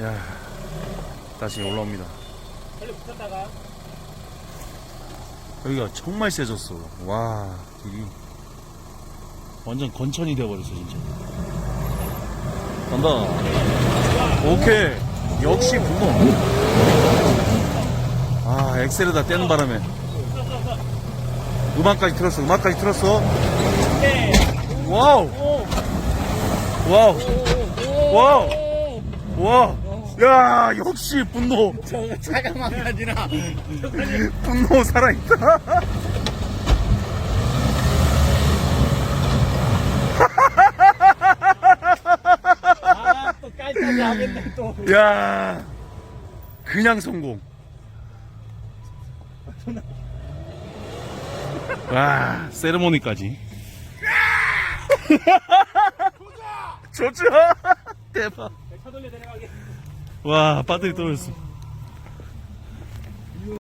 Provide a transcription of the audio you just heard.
야 다시 올라옵니다. 빨리 붙였다가 여기가 정말 세졌어. 와 길이 완전 건천이 되어버렸어 진짜. 간다. 오케이. 역시 붕어. 아 엑셀에다 떼는 바람에 음악까지 틀었어. 음악까지 틀었어. 와우. 오 와우. 오, 와우. 오. 와. 야 역시 분노. 저거 차가 망가지나 분노 살아있다. 아또 깔짝이 하겠네 또 야 그냥 성공. 와 세레모니까지. 좋죠. 대박. 와 배터리 떨어졌어.